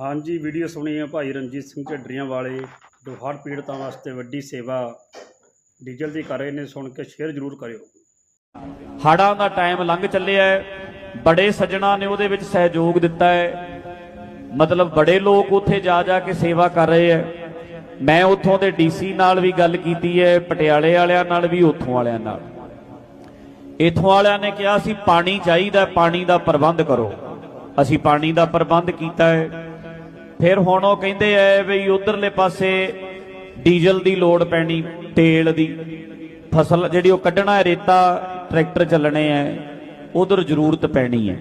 ਹਾਂਜੀ, ਵੀਡੀਓ ਸੁਣੀ ਹੈ ਭਾਈ ਰਣਜੀਤ ਸਿੰਘ ਢੱਡਰੀਆਂ ਵਾਲੇ, ਜੋ ਹੜ੍ਹ ਪੀੜਤਾਂ ਵਾਸਤੇ ਵੱਡੀ ਸੇਵਾ ਡੀਜ਼ਲ ਦੀ ਕਰ ਰਹੇ ਨੇ, ਸੁਣ ਕੇ ਸ਼ੇਅਰ ਜ਼ਰੂਰ ਕਰਿਓ। ਹਾੜਾਂ ਦਾ ਟਾਈਮ ਲੰਘ ਚੱਲਿਆ ਹੈ। ਬੜੇ ਸੱਜਣਾ ਨੇ ਉਹਦੇ ਵਿੱਚ ਸਹਿਯੋਗ ਦਿੱਤਾ ਹੈ। ਮਤਲਬ ਬੜੇ ਲੋਕ ਉੱਥੇ ਜਾ ਜਾ ਕੇ ਸੇਵਾ ਕਰ ਰਹੇ ਹੈ। ਮੈਂ ਉੱਥੋਂ ਦੇ ਡੀਸੀ ਨਾਲ ਵੀ ਗੱਲ ਕੀਤੀ ਹੈ, ਪਟਿਆਲੇ ਵਾਲਿਆਂ ਨਾਲ ਵੀ, ਉੱਥੋਂ ਵਾਲਿਆਂ ਨਾਲ। ਇਥੋਂ ਵਾਲਿਆਂ ਨੇ ਕਿਹਾ ਸੀ, ਪਾਣੀ ਚਾਹੀਦਾ ਪਾਣੀ ਦਾ ਪ੍ਰਬੰਧ ਕਰੋ। ਅਸੀਂ ਪਾਣੀ ਦਾ ਪ੍ਰਬੰਧ ਕੀਤਾ ਹੈ। ਫਿਰ ਹੁਣ ਉਹ ਕਹਿੰਦੇ ਐ ਵੀ ਉਧਰਲੇ ਪਾਸੇ ਡੀਜ਼ਲ ਦੀ ਲੋੜ ਪੈਣੀ, ਤੇਲ ਦੀ। ਫਸਲ ਜਿਹੜੀ ਉਹ ਕੱਢਣਾ ਹੈ ਰੇਤਾ, ਟਰੈਕਟਰ ਚੱਲਣੇ ਐ, ਉਧਰ ਜ਼ਰੂਰਤ ਪੈਣੀ ਹੈ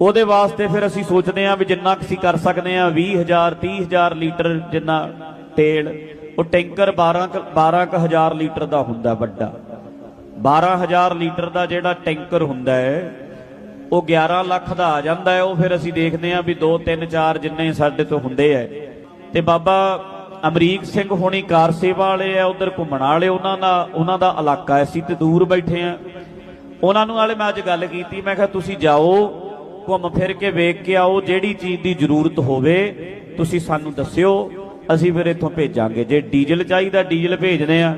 ਉਹਦੇ ਵਾਸਤੇ ਫਿਰ ਅਸੀਂ ਸੋਚਦੇ ਹਾਂ ਵੀ ਜਿੰਨਾ ਕੁ ਅਸੀਂ ਕਰ ਸਕਦੇ ਹਾਂ 20000 30000 ਲੀਟਰ ਜਿੰਨਾ ਤੇਲ, ਉਹ ਟੈਂਕਰ 12 ਕੁ- 12 ਕੁ ਹਜ਼ਾਰ ਲੀਟਰ ਦਾ ਹੁੰਦਾ ਵੱਡਾ। 12000 ਲੀਟਰ ਦਾ ਜਿਹੜਾ ਟੈਂਕਰ ਹੁੰਦਾ ਹੈ ਉਹ 11 ਲੱਖ ਦਾ ਆ ਜਾਂਦਾ ਹੈ, ਉਹ ਫਿਰ ਅਸੀਂ ਦੇਖਦੇ ਹਾਂ ਵੀ 2 3 4 ਜਿੰਨੇ ਸਾਡੇ ਤੋਂ ਹੁੰਦੇ ਐ ਤੇ ਬਾਬਾ ਅਮਰੀਕ ਸਿੰਘ ਹੋਣੀ ਕਾਰ ਸੇਵਾ ਵਾਲੇ ਆ ਉਧਰ ਘੁੰਮਣ ਵਾਲੇ, ਉਹਨਾਂ ਦਾ ਉਹਨਾਂ ਦਾ ਇਲਾਕਾ ਹੈ। ਅਸੀਂ ਤੇ ਦੂਰ ਬੈਠੇ ਆ ਉਹਨਾਂ ਨੂੰ ਵਾਲੇ ਮੈਂ ਅੱਜ ਗੱਲ ਕੀਤੀ, ਮੈਂ ਕਿਹਾ ਤੁਸੀਂ ਜਾਓ, ਘੁੰਮ ਫਿਰ ਕੇ ਵੇਖ ਕੇ ਆਓ, ਜਿਹੜੀ ਚੀਜ਼ ਦੀ ਜ਼ਰੂਰਤ ਹੋਵੇ, ਤੁਸੀਂ ਸਾਨੂੰ ਦੱਸਿਓ, ਅਸੀਂ ਫਿਰ ਇੱਥੋਂ ਭੇਜਾਂਗੇ। ਜੇ ਡੀਜ਼ਲ ਚਾਹੀਦਾ, ਡੀਜ਼ਲ ਭੇਜਦੇ ਆ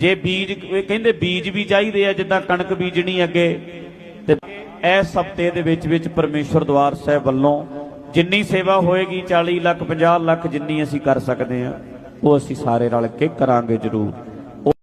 ਜੇ ਬੀਜ ਕਹਿੰਦੇ ਬੀਜ ਵੀ ਚਾਹੀਦੇ ਆ, ਜਿੱਦਾਂ ਕਣਕ ਬੀਜਣੀ ਅੱਗੇ, ਤੇ ਇਸ ਹਫ਼ਤੇ ਦੇ ਵਿੱਚ ਵਿੱਚ ਪਰਮੇਸ਼ਵਰ ਦਵਾਰ ਸਾਹਿਬ ਵੱਲੋਂ ਜਿੰਨੀ ਸੇਵਾ ਹੋਏਗੀ 40 ਲੱਖ 50 ਲੱਖ ਜਿੰਨੀ ਅਸੀਂ ਕਰ ਸਕਦੇ ਆ ਉਹ ਅਸੀਂ ਸਾਰੇ ਰਲ ਕੇ ਕਰਾਂਗੇ ਜ਼ਰੂਰ।